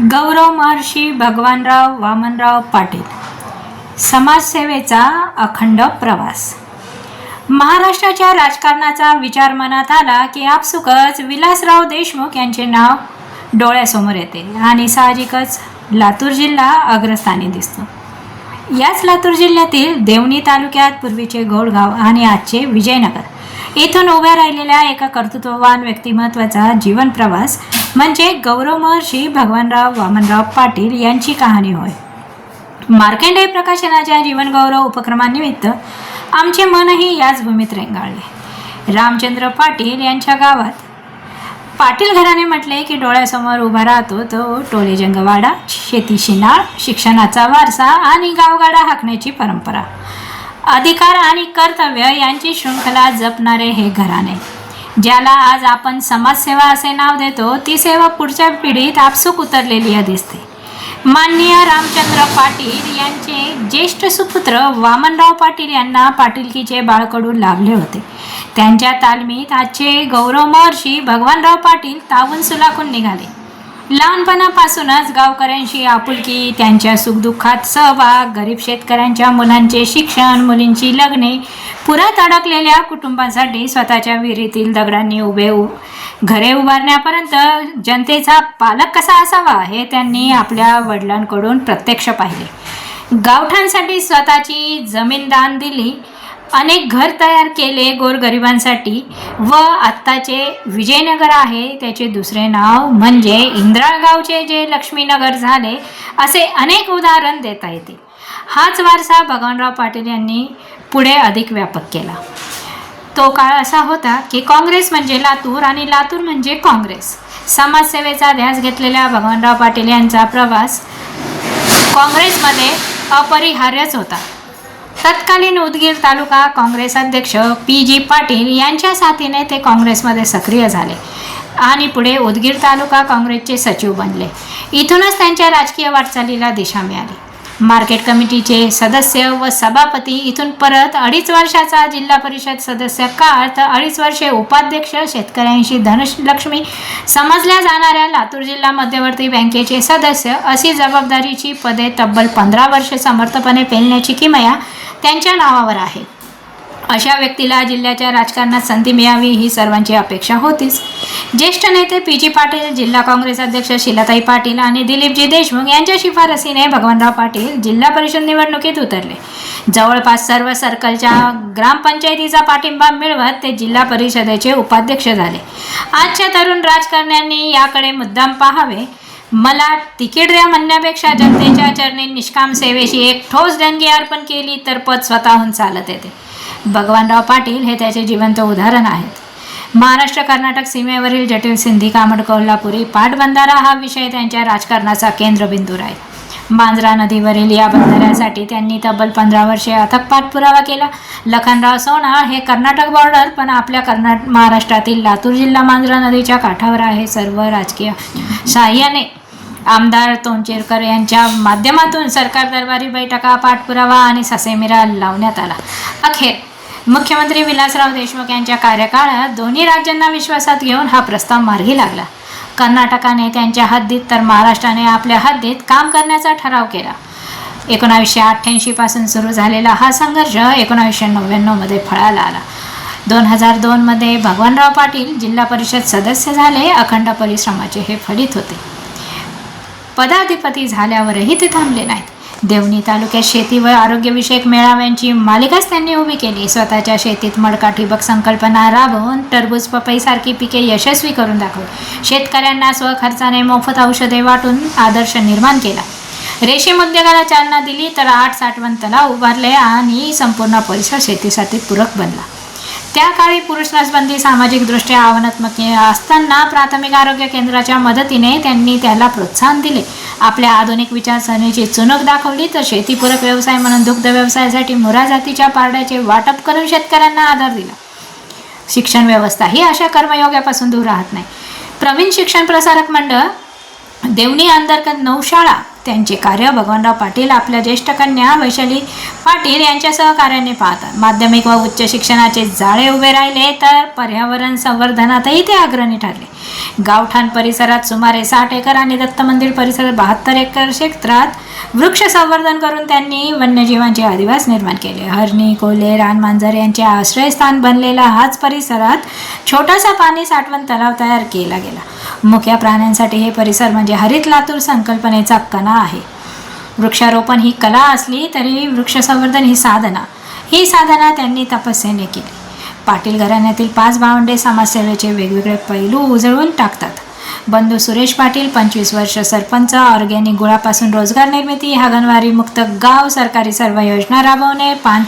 गौरव महर्षी भगवानराव वामनराव पाटील. समाजसेवेचा अखंड प्रवास. महाराष्ट्राच्या राजकारणाचा विचार मनात आला की आपसुकच विलासराव देशमुख यांचे नाव डोळ्यासमोर येते आणि साहजिकच लातूर जिल्हा अग्रस्थानी दिसतो. याच लातूर जिल्ह्यातील देवणी तालुक्यात पूर्वीचे गोडगाव आणि आजचे विजयनगर. येथून उभ्या राहिलेल्या एका कर्तृत्ववान व्यक्तिमत्वाचा जीवन प्रवास म्हणजे गौरव महर्षी भगवानराव वामनराव पाटील यांची कहाणी होय. मार्कंडेय प्रकाशनाच्या जीवनगौरव उपक्रमानिमित्त आमचे मनही याच भूमीत रेंगाळले. रामचंद्र पाटील यांच्या गावात. पाटील घराने म्हटले की डोळ्यासमोर उभा राहतो तो टोले जंगवाडा शेतीशी नाळ शिक्षणाचा वारसा आणि गावगाडा हाकण्याची परंपरा. अधिकार आणि कर्तव्य यांची शृंखला जपणारे हे घराणे. ज्याला आज आपण समाजसेवा असे नाव देतो ती सेवा पुढच्या पिढीत आपसूक उतरलेली दिसते. माननीय रामचंद्र पाटील यांचे ज्येष्ठ सुपुत्र वामनराव पाटील यांना पाटीलकीचे बाळकडून लाभले होते. त्यांच्या तालमीत आजचे गौरव महर्षी भगवानराव पाटील तावून सुलाखून निघाले. लहानपणापासूनच गावकऱ्यांशी आपुलकी त्यांच्या सुखदुःखात सहभाग गरीब शेतकऱ्यांच्या मुलांचे शिक्षण मुलींची लग्ने पुरात अडकलेल्या कुटुंबांसाठी स्वतःच्या विहिरीतील दगडांनी उभे उ घरे उभारण्यापर्यंत जनतेचा पालक कसा असावा हे त्यांनी आपल्या वडिलांकडून प्रत्यक्ष पाहिले. गावठांसाठी स्वतःची जमीन दान दिली. अनेक घर तयार केले गोरगरिबांसाठी व आत्ताचे विजयनगर आहे त्याचे दुसरे नाव म्हणजे इंद्राळगावचे जे लक्ष्मीनगर झाले असे अनेक उदाहरण देता येते. हाच वारसा भगवानराव पाटील यांनी पुढे अधिक व्यापक केला. तो काळ असा होता की काँग्रेस म्हणजे लातूर आणि लातूर म्हणजे काँग्रेस. समाजसेवेचा ध्यास घेतलेल्या भगवानराव पाटील यांचा प्रवास काँग्रेसमध्ये अपरिहार्यच होता. तत्कालीन उदगीर तालुका काँग्रेस अध्यक्ष पी जी पाटील यांच्या साथीने ते काँग्रेसमध्ये सक्रिय झाले आणि पुढे उदगीर तालुका काँग्रेसचे सचिव बनले. इथूनच त्यांच्या राजकीय वाटचालीला दिशा मिळाली. मार्केट कमिटीचे सदस्य व सभापती इथून परत अडीच वर्षाचा जिल्हा परिषद सदस्य काळ तर अडीच वर्षे उपाध्यक्ष शेतकऱ्यांशी धनलक्ष्मी समजल्या जाणाऱ्या लातूर जिल्हा मध्यवर्ती बँकेचे सदस्य अशी जबाबदारीची पदे तब्बल पंधरा वर्षे समर्थपणे पेलण्याची किमया त्यांच्या नावावर आहे. अशा व्यक्तीला जिल्ह्याच्या राजकारणात संधी मिळावी ही सर्वांची अपेक्षा होतीच. ज्येष्ठ नेते पी जी पाटील जिल्हा काँग्रेस अध्यक्ष शिलाताई पाटील आणि दिलीपजी देशमुख यांच्या शिफारसीने भगवानराव पाटील जिल्हा परिषद निवडणुकीत उतरले. जवळपास सर्व सर्कलच्या ग्रामपंचायतीचा पाठिंबा मिळवत ते जिल्हा परिषदेचे उपाध्यक्ष झाले. आजच्या तरुण राजकारण्यांनी याकडे मुद्दाम पाहावे. मला तिकीट द्या म्हणण्यापेक्षा जनतेच्या चरणी निष्काम सेवेशी एक ठोस देणगी अर्पण केली तर पद स्वतःहून चालत येते. भगवानराव पाटील हे त्याचे जिवंत उदाहरण आहेत. महाराष्ट्र कर्नाटक सीमेवरील जटिल सिंधी कामड कोल्हापुरी पाटबंधारा हा विषय त्यांच्या राजकारणाचा केंद्रबिंदू आहे मांजरा नदीवरील या बंधाऱ्यासाठी त्यांनी तब्बल पंधरा वर्षे अथक पाठपुरावा केला. लखनराव सोनाळ हे कर्नाटक बॉर्डर पण आपल्या कर्नाट महाराष्ट्रातील लातूर जिल्हा मांजरा नदीच्या काठावर आहे सर्व राजकीय सहाय्याने. आमदार तोंचेरकर यांच्या माध्यमातून सरकार दरबारी बैठका पाठपुरावा आणि ससेमिरा लावण्यात आला. अखेर मुख्यमंत्री विलासराव देशमुख यांच्या कार्यकाळात दोन्ही राज्यांना विश्वासात घेऊन हा प्रस्ताव मार्गी लागला. कर्नाटकाने त्यांच्या हद्दीत तर महाराष्ट्राने आपल्या हद्दीत काम करण्याचा ठराव केला. एकोणावीसशे अठ्ठ्याऐंशीपासून सुरू झालेला हा संघर्ष एकोणावीसशे नव्याण्णवमध्ये फळाला आला. दोन हजार दोनमध्ये भगवानराव पाटील जिल्हा परिषद सदस्य झाले अखंड परिश्रमाचे हे फलित होते. पदाधिपती झाल्यावरही ते थांबले नाहीत. देवणी तालुक्यात शेती व आरोग्यविषयक मेळाव्यांची मालिकाच त्यांनी उभी केली. स्वतःच्या शेतीत मडका ठिबक संकल्पना राबवून टरबूज पपईसारखी पिके यशस्वी करून दाखवली. शेतकऱ्यांना स्वखर्चाने मोफत औषधे वाटून आदर्श निर्माण केला. रेशीम उद्योगाला चालना दिली तर आठ साठवण तलाव उभारले आणि संपूर्ण परिसर शेतीसाठी पूरक बनला. त्या काळी पुरुष नसबंदी सामाजिकदृष्ट्या आव्हानात्मक असताना प्राथमिक आरोग्य केंद्राच्या मदतीने त्यांनी त्याला प्रोत्साहन दिले. आपल्या आधुनिक विचारसरणीची चुनक दाखवली तर शेतीपूरक व्यवसाय म्हणून दुग्ध व्यवसायासाठी मुरा जातीच्या पारड्याचे वाटप करून शेतकऱ्यांना आधार दिला. शिक्षण व्यवस्था ही अशा कर्मयोगापासून दूर राहत नाही. प्रवीण शिक्षण प्रसारक मंडळ देवणी अंतर्गत नौशाळा त्यांचे कार्य भगवानराव पाटील आपल्या ज्येष्ठ कन्या वैशाली पाटील यांच्या सहकार्याने पाहतात. माध्यमिक व उच्च शिक्षणाचे जाळे उभे राहिले तर पर्यावरण संवर्धनातही ते अग्रणी ठरले. गावठाण परिसरात सुमारे साठ एकर आणि दत्त मंदिर परिसरात बहात्तर एकर क्षेत्रात वृक्ष संवर्धन करून त्यांनी वन्यजीवांचे अधिवास निर्माण केले. हरणी कोल्हे रानमांजर यांचे आश्रयस्थान बनलेला हाच परिसरात छोटासा पाणी साठवण तलाव तयार केला गेला. मुख्य प्राण्यांसाठी हे परिसर म्हणजे हरित लातूर संकल्पनेचा कणा आहे. वृक्षारोपण ही कला असली तरी वृक्ष संवर्धन ही साधना. ही साधना त्यांनी तपस्येने केली. पाटील घराण्यातील पाच भावंडे समाजसेवेचे वेगवेगळे पैलू उजळून टाकतात. बंधू सुरेश पाटील पंचवीस वर्ष सरपंच ऑर्गॅनिक गुळापासून रोजगार निर्मिती हागणवारी मुक्त गाव सरकारी सर्व योजना राबवणे पान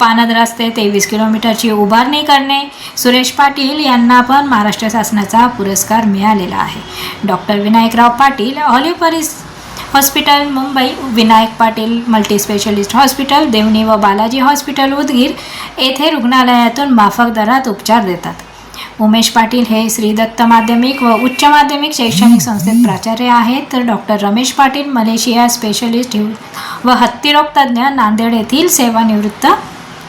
पानद रस्ते तेवीस किलोमीटरची उभारणी करणे. सुरेश पाटील यांना पण महाराष्ट्र शासनाचा पुरस्कार मिळालेला आहे. Doctor Vinayakrao Patil olive Paris hospital Mumbai Vinayak Patil multispecialist hospital Devni व बालाजी हॉस्पिटल उदगीर येथे रुग्णालयातून माफक दरात उपचार देतात उमेश पाटील हे श्री दत्त माध्यमिक व उच्च माध्यमिक शैक्षणिक संस्थेत प्राचार्य आहेत तर doctor Ramesh Patil malaria specialist व हत्तीरोग तज्ज्ञ नांदेड येथील सेवानिवृत्त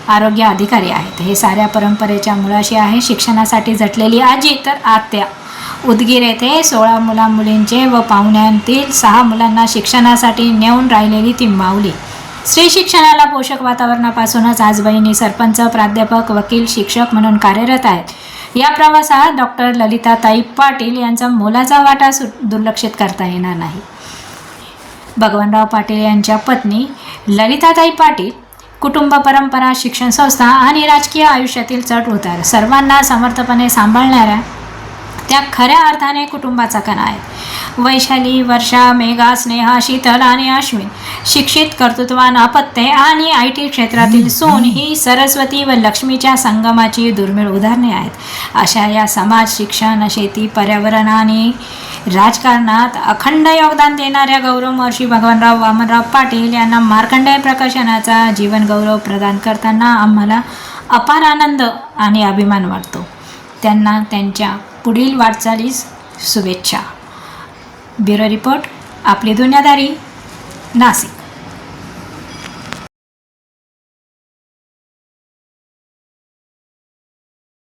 आरोग्य अधिकारी आहेत हे साऱ्या परंपरेच्या मुळाशी आहे शिक्षणासाठी झटलेली आजी तर आत्या उदगीर येथे सोळा मुला मुलींचे व पाहुण्यांतील सहा मुलांना शिक्षणासाठी नेऊन राहिलेली ती माऊली. स्त्री शिक्षणाला पोषक वातावरणापासूनच आज बहिणी सरपंच प्राध्यापक वकील शिक्षक म्हणून कार्यरत आहेत. या प्रवासात डॉक्टर ललिताताई पाटील यांचा मोलाचा वाटा सु दुर्लक्षित करता येणार नाही. भगवानराव पाटील यांच्या पत्नी ललिताताई पाटील कुटुंब परंपरा शिक्षण संस्था आणि राजकीय आयुष्यातील चढ उतार सर्वांना समर्थपणे सांभाळणाऱ्या त्या खऱ्या अर्थाने कुटुंबाचा कणा आहेत वैशाली वर्षा मेघा स्नेहा शीतल आणि अश्विन शिक्षित कर्तृत्वान अपत्ये आणि आय टी क्षेत्रातील सोन ही सरस्वती व लक्ष्मीच्या संगमाची दुर्मिळ उदाहरणे आहेत. अशा या समाज शिक्षण शेती पर्यावरण आणि राजकारणात अखंड योगदान देणाऱ्या गौरव महर्षी भगवानराव वामनराव पाटील यांना मार्कंडेय प्रकाशनाचा जीवनगौरव प्रदान करताना आम्हाला अपार आनंद आणि अभिमान वाटतो. त्यांना त्यांच्या पुढील वाटचालीस शुभेच्छा. ब्युरो रिपोर्ट आपली दुनियादारी नाशिक